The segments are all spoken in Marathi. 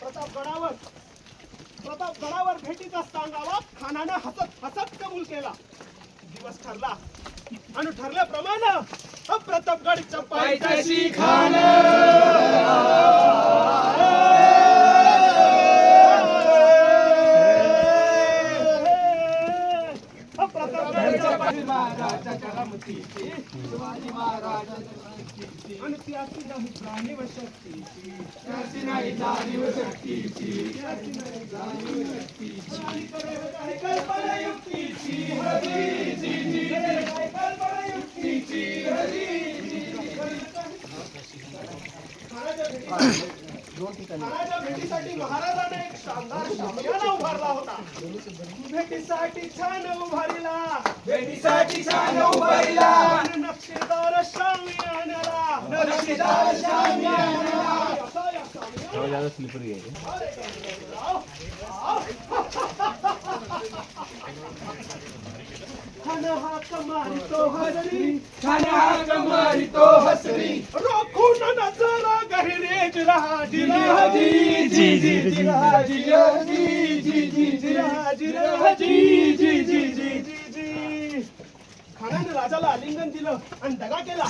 प्रतापगडावर प्रतापगडावर भेटीचा सांगावा. खानानं हसत हसत कबूल केला. दिवस ठरला. आणि ठरल्याप्रमाणे प्रतापगडच्या पायथ्याशी खान. आणि ती अशी नाही जाणीव शक्तीची नाही जाणीव शक्तीची. नाही जाणीव शक्तीची. भेटीसाठी महाराजाने एक शानदार शामियाना उभारला होता. भेटीसाठी छान उभारला. भेटीसाठी छान उभारला. नक्षीदार शामियानाला. नक्षीदार खाना हसरी. खाना हाक मारितो हसरी. रोखून नजरा खानाने राजाला आलिंगन दिलं आणि दगा केला.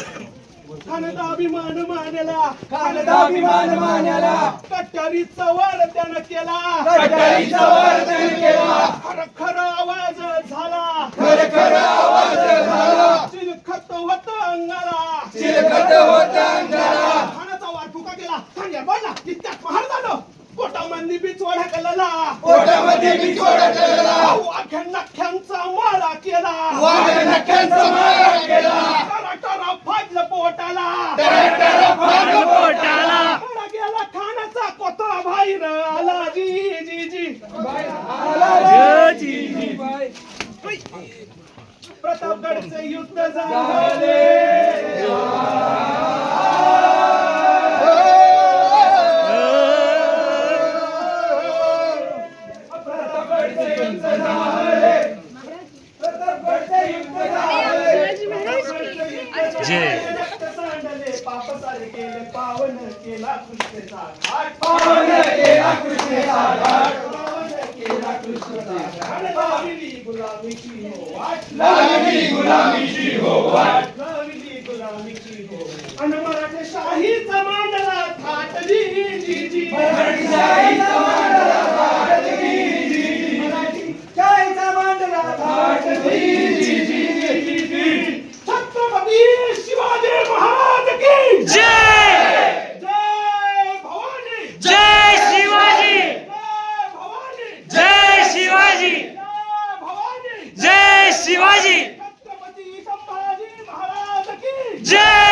खानाचा अभिमान मानला. खानाचा अभिमान मानला. कट्यारीचा वार त्यानं केला. कट्यारीचा वार त्यानं केला. खर खर आवाज झाला. खर खर आवाज झाला चिलखत होत अंगाला चिलखत होत अंगाला खानाचा वार फुका केला सांग्या बोलला तितक्यात महार झालं पोटामध्ये बिचवडा केलेला. पोटामध्ये बिचवडा केलेला. वाघ्या नख्यांचा मारा केला. वाघ्या नख्यांचा मारा केला. टरा टरा फाडलं पोटाला. टरा टरा फाडलं पोटाला. गेला खानाचा कोथळा बाहेर. आला जी जी जी. आला जी जी जी प्रतापगडचे युद्ध झाले. पाप सारे केले पावन केला कृष्णेचा घाट. पावन केला कृष्णेचा घाट. पावन केला गुलामीची हो वाट. लावली गुलामीची हो, हो शाही समाजला थाटली शाही समाज Jay!